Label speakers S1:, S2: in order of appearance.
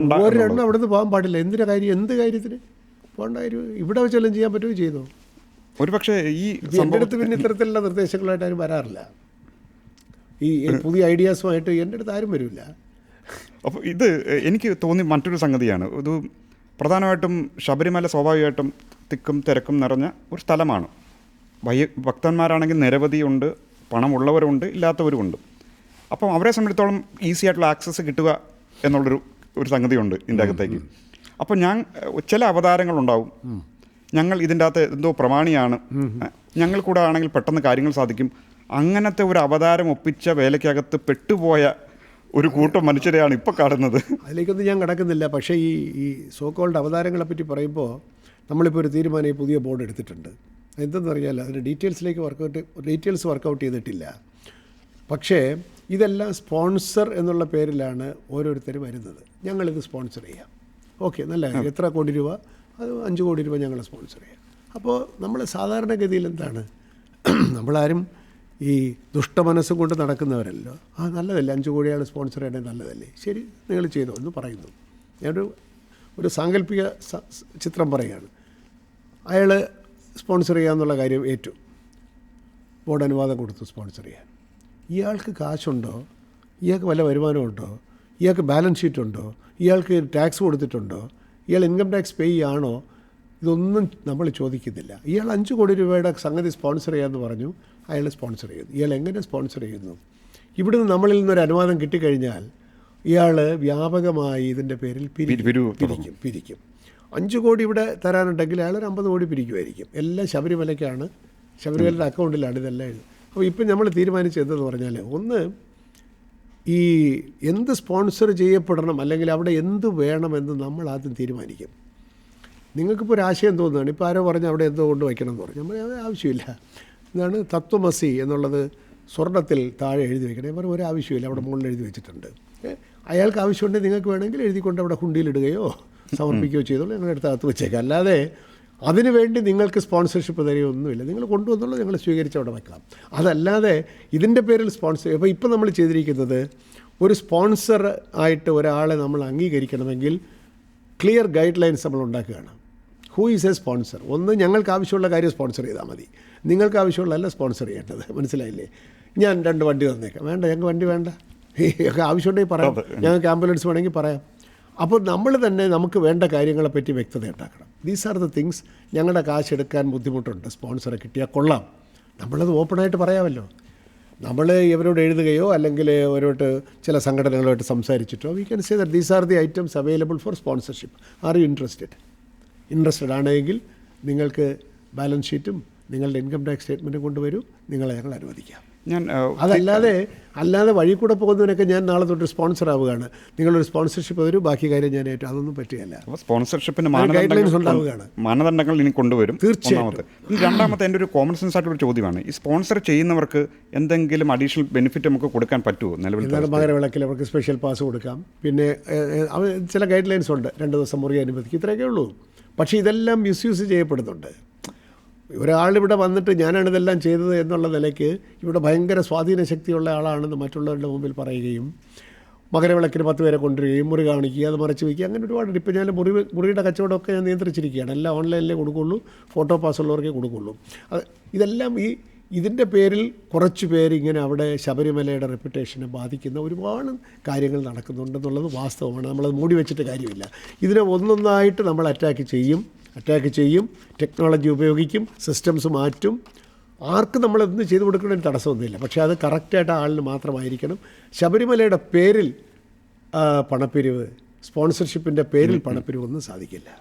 S1: ഒരെണ്ണം അവിടെ നിന്ന് പോകാൻ പാടില്ല. എന്തിനാ കാര്യം? എന്ത് കാര്യത്തിന്? പോകേണ്ട കാര്യം. ഇവിടെ വെച്ചെല്ലാം ചെയ്യാൻ പറ്റുമോ ചെയ്തോ?
S2: ഒരു പക്ഷേ
S1: ഈ എന്റെ അടുത്ത് പിന്നെ ഇത്തരത്തിലുള്ള നിർദ്ദേശങ്ങളായിട്ട് ആരും വരാറില്ല. ഈ പുതിയ ഐഡിയാസുമായിട്ട് എന്റെ അടുത്ത് ആരും വരില്ല
S2: അപ്പോൾ ഇത് എനിക്ക് തോന്നി മറ്റൊരു സംഗതിയാണ്. ഇത് പ്രധാനമായിട്ടും ശബരിമല സ്വാഭാവികമായിട്ടും തിക്കും തിരക്കും നിറഞ്ഞ ഒരു സ്ഥലമാണ്. വയ്യ ഭക്തന്മാരാണെങ്കിൽ നിരവധിയുണ്ട് പണമുള്ളവരുണ്ട് ഇല്ലാത്തവരുമുണ്ട്. അപ്പം അവരെ സംബന്ധിച്ചിടത്തോളം ഈസി ആയിട്ടുള്ള ആക്സസ് കിട്ടുക എന്നുള്ളൊരു ഒരു സംഗതിയുണ്ട് ഇതിന്റെ അകത്തേക്ക്. അപ്പോൾ ഞാൻ ചില അവതാരങ്ങളുണ്ടാവും. ഞങ്ങൾ ഇതിന്റെ അകത്ത് എന്തോ പ്രമാണിയാണ്. ഞങ്ങൾ കൂടെ ആണെങ്കിൽ പെട്ടെന്ന് കാര്യങ്ങൾ സാധിക്കും. അങ്ങനത്തെ ഒരു അവതാരം ഒപ്പിച്ച വേലയ്ക്കകത്ത് പെട്ടുപോയ ഒരു കൂട്ടം മനുഷ്യരെയാണ് ഇപ്പോൾ കാണുന്നത്.
S1: അതിലേക്കൊന്നും ഞാൻ കിടക്കുന്നില്ല. പക്ഷേ ഈ ഈ സോക്കോൾഡ് അവതാരങ്ങളെ പറ്റി പറയുമ്പോൾ നമ്മളിപ്പോൾ ഒരു തീരുമാനം ഈ പുതിയ ബോർഡ് എടുത്തിട്ടുണ്ട്. എന്തെന്ന് പറഞ്ഞാൽ അതിന്റെ ഡീറ്റെയിൽസിലേക്ക് വർക്കൗട്ട് ഡീറ്റെയിൽസ് വർക്കൗട്ട് ചെയ്തിട്ടില്ല. പക്ഷേ ഇതെല്ലാം സ്പോൺസർ എന്നുള്ള പേരിലാണ് ഓരോരുത്തർ വരുന്നത്. ഞങ്ങളിത് സ്പോൺസർ ചെയ്യാം. ഓക്കെ നല്ല എത്ര കോടി രൂപ? അത് അഞ്ച് കോടി രൂപ ഞങ്ങൾ സ്പോൺസർ ചെയ്യാം. അപ്പോൾ നമ്മൾ സാധാരണഗതിയിൽ എന്താണ്? നമ്മളാരും ഈ ദുഷ്ടമനസ്സും കൊണ്ട് നടക്കുന്നവരല്ലോ. ആ നല്ലതല്ലേ? അഞ്ച് കോടിയാണ് സ്പോൺസർ ചെയ്യേണ്ടത് നല്ലതല്ലേ? ശരി നിങ്ങൾ ചെയ്തോ എന്ന് പറയുന്നു. ഞാനൊരു ഒരു സാങ്കല്പിക ചിത്രം പറയുകയാണ്. അയാൾ സ്പോൺസർ ചെയ്യാന്നുള്ള കാര്യം ഏറ്റു. ബോർഡ് അനുവാദം കൊടുത്തു സ്പോൺസർ ചെയ്യാൻ. ഇയാൾക്ക് കാശുണ്ടോ? ഇയാൾക്ക് വല്ല വരുമാനമുണ്ടോ? ഇയാൾക്ക് ബാലൻസ് ഷീറ്റ് ഉണ്ടോ ഇയാൾക്ക് ടാക്സ് കൊടുത്തിട്ടുണ്ടോ? ഇയാൾ ഇൻകം ടാക്സ് പേ ആണോ? ഇതൊന്നും നമ്മൾ ചോദിക്കുന്നില്ല. ഇയാൾ അഞ്ച് കോടി രൂപയുടെ സംഗതി സ്പോൺസർ ചെയ്യാമെന്ന് പറഞ്ഞു. അയാൾ സ്പോൺസർ ചെയ്യുന്നു. ഇയാൾ എങ്ങനെ സ്പോൺസർ ചെയ്യുന്നു? ഇവിടുന്ന് നമ്മളിൽ നിന്നൊരു അനുവാദം കിട്ടിക്കഴിഞ്ഞാൽ ഇയാൾ വ്യാപകമായി ഇതിന്റെ പേരിൽ പിരിക്കും. പിരിക്കും. പിരിക്കും. അഞ്ച് കോടി ഇവിടെ തരാനുണ്ടെങ്കിൽ അയാൾ ഒരു അമ്പത് കോടി പിരിക്കുമായിരിക്കും. എല്ലാം ശബരിമലയ്ക്കാണ്. ശബരിമലയുടെ അക്കൗണ്ടിലാണ് ഇതെല്ലാം അപ്പോൾ ഇപ്പം നമ്മൾ തീരുമാനിച്ചത് എന്തെന്ന് പറഞ്ഞാൽ ഒന്ന് ഈ എന്ത് സ്പോൺസർ ചെയ്യപ്പെടണം അല്ലെങ്കിൽ അവിടെ എന്ത് വേണമെന്ന് നമ്മൾ ആദ്യം തീരുമാനിക്കും. നിങ്ങൾക്കിപ്പോൾ ഒരു ആശയം തോന്നുകയാണ് ഇപ്പോൾ ആരോ പറഞ്ഞ് അവിടെ എന്തോ കൊണ്ട് വയ്ക്കണം എന്ന് പറഞ്ഞു. നമ്മൾ ആവശ്യമില്ല. ഇതാണ് തത്വമസി എന്നുള്ളത് സ്വർണത്തിൽ താഴെ എഴുതി വെക്കണം. ഞാൻ പറഞ്ഞു ഒരു ആവശ്യമില്ല അവിടെ മുകളിൽ എഴുതി വെച്ചിട്ടുണ്ട്. അയാൾക്ക് ആവശ്യമുണ്ടെങ്കിൽ നിങ്ങൾക്ക് വേണമെങ്കിൽ എഴുതിക്കൊണ്ട് അവിടെ കുണ്ടിയിലിടുകയോ സമർപ്പിക്കുകയോ ചെയ്തോളൂ ഞങ്ങളുടെ അടുത്ത് അകത്ത് വെച്ചേക്കാം. അല്ലാതെ അതിനു വേണ്ടി നിങ്ങൾക്ക് സ്പോൺസർഷിപ്പ് തരികയൊന്നുമില്ല നിങ്ങൾ കൊണ്ടുവന്നുള്ളത് ഞങ്ങൾ സ്വീകരിച്ച് അവിടെ വെക്കാം. അതല്ലാതെ ഇതിന്റെ പേരിൽ സ്പോൺസർ അപ്പോൾ ഇപ്പോൾ നമ്മൾ ചെയ്തിരിക്കുന്നത് ഒരു സ്പോൺസർ ആയിട്ട് ഒരാളെ നമ്മൾ അംഗീകരിക്കണമെങ്കിൽ ക്ലിയർ ഗൈഡ് ലൈൻസ് നമ്മൾ ഉണ്ടാക്കുകയാണ്. ഹൂ ഈസ് എ സ്പോൺസർ ഒന്ന് ഞങ്ങൾക്ക് ആവശ്യമുള്ള കാര്യം സ്പോൺസർ ചെയ്താൽ മതി. നിങ്ങൾക്ക് ആവശ്യമുള്ളതല്ല സ്പോൺസർ ചെയ്യേണ്ടത്. മനസ്സിലായില്ലേ? ഞാൻ രണ്ട് വണ്ടി തന്നേക്കാം. വേണ്ട ഞങ്ങൾക്ക് വണ്ടി വേണ്ട. ഒക്കെ ആവശ്യമുണ്ടെങ്കിൽ പറയാം. ഞങ്ങൾക്ക് ആംബുലൻസ് വേണമെങ്കിൽ പറയാം. അപ്പോൾ നമ്മൾ തന്നെ നമുക്ക് വേണ്ട കാര്യങ്ങളെപ്പറ്റി വ്യക്തത ഉണ്ടാക്കണം. ദീസ് ആർ ദ തിങ്സ് ഞങ്ങളുടെ കാശ് എടുക്കാൻ ബുദ്ധിമുട്ടുണ്ട്. സ്പോൺസറെ കിട്ടിയാൽ കൊള്ളാം. നമ്മളത് ഓപ്പണായിട്ട് പറയാമല്ലോ. നമ്മൾ ഇവരോട് എഴുതുകയോ അല്ലെങ്കിൽ അവരോട്ട് ചില സംഘടനകളുമായിട്ട് സംസാരിച്ചിട്ടോ we can say that these are the items available for sponsorship are you interested interested ആണെങ്കിൽ നിങ്ങൾക്ക് ബാലൻസ് ഷീറ്റും നിങ്ങളുടെ ഇൻകം ടാക്സ് സ്റ്റേറ്റ്മെന്റും കൊണ്ടുവരൂ. നിങ്ങളെ ഞങ്ങൾ അനുവദിക്കാം.
S2: ഞാൻ
S1: അതല്ലാതെ അല്ലാതെ വഴി കൂടെ പോകുന്നതിനൊക്കെ ഞാൻ നാളെ തൊട്ട് സ്പോൺസർ ആവുകയാണ്. നിങ്ങളൊരു സ്പോൺസർഷിപ്പ് തരും ബാക്കി കാര്യം ഞാൻ ഏറ്റവും അതൊന്നും പറ്റുകയല്ല.
S2: സ്പോൺസർഷിപ്പിന്
S1: ഉണ്ടാവുകയാണ്.
S2: മാനദണ്ഡങ്ങൾ ഇനി കൊണ്ടുവരും ഇനി രണ്ടാമത്തെ എന്റെ ഒരു കോമൺ സെൻസ് ആയിട്ടുള്ള ഒരു ചോദ്യമാണ് ഈ സ്പോൺസർ ചെയ്യുന്നവർക്ക് എന്തെങ്കിലും അഡീഷണൽ ബെനിഫിറ്റ് നമുക്ക് കൊടുക്കാൻ പറ്റുമോ നിലവിൽ
S1: മകരവിളക്കിൽ അവർക്ക് സ്പെഷ്യൽ പാസ് കൊടുക്കാം. പിന്നെ ചില ഗൈഡ് ലൈൻസ് ഉണ്ട് രണ്ട് ദിവസം മുറിയെ അനുവദിക്കും ഇത്രയൊക്കെ ഉള്ളൂ. പക്ഷേ ഇതെല്ലാം മിസ്യൂസ് ചെയ്യപ്പെടുന്നുണ്ട്. ഒരാളിവിടെ വന്നിട്ട് ഞാനാണ് ഇതെല്ലാം ചെയ്തത് എന്നുള്ള നിലയ്ക്ക് ഇവിടെ ഭയങ്കര സ്വാധീന ശക്തിയുള്ള ആളാണെന്ന് മറ്റുള്ളവരുടെ മുമ്പിൽ പറയുകയും മകരവിളക്കിന് പത്ത് പേരെ കൊണ്ടുവരികയും മുറി കാണിക്കുക അത് മറച്ചു വയ്ക്കുക അങ്ങനെ ഒരുപാട് ഇപ്പം ഞാൻ മുറി മുറിയുടെ കച്ചവടമൊക്കെ ഞാൻ നിയന്ത്രിച്ചിരിക്കുകയാണ്. എല്ലാം ഓൺലൈനിലേ കൊടുക്കുള്ളൂ ഫോട്ടോ പാസ് ഉള്ളവർക്കേ കൊടുക്കുള്ളൂ. അത് ഇതെല്ലാം ഈ ഇതിന്റെ പേരിൽ കുറച്ച് പേരിങ്ങനെ അവിടെ ശബരിമലയുടെ റെപ്യൂട്ടേഷനെ ബാധിക്കുന്ന ഒരുപാട് കാര്യങ്ങൾ നടക്കുന്നുണ്ടെന്നുള്ളത് വാസ്തവമാണ്. നമ്മളത് മൂടി വെച്ചിട്ട് കാര്യമില്ല. ഇതിനെ ഒന്നൊന്നായിട്ട് നമ്മൾ അറ്റാക്ക് ചെയ്യും. അറ്റാക്ക് ചെയ്യും ടെക്നോളജി ഉപയോഗിക്കും സിസ്റ്റംസ് മാറ്റും. ആർക്ക് നമ്മൾ എന്ത് ചെയ്തു കൊടുക്കണമെന്ന് തടസ്സമൊന്നുമില്ല. പക്ഷേ അത് കറക്റ്റായിട്ട് ആളിന് മാത്രമായിരിക്കണം. ശബരിമലയുടെ പേരിൽ പണപ്പിരിവ് സ്പോൺസർഷിപ്പിന്റെ പേരിൽ പണപ്പിരിവൊന്നും സാധിക്കില്ല.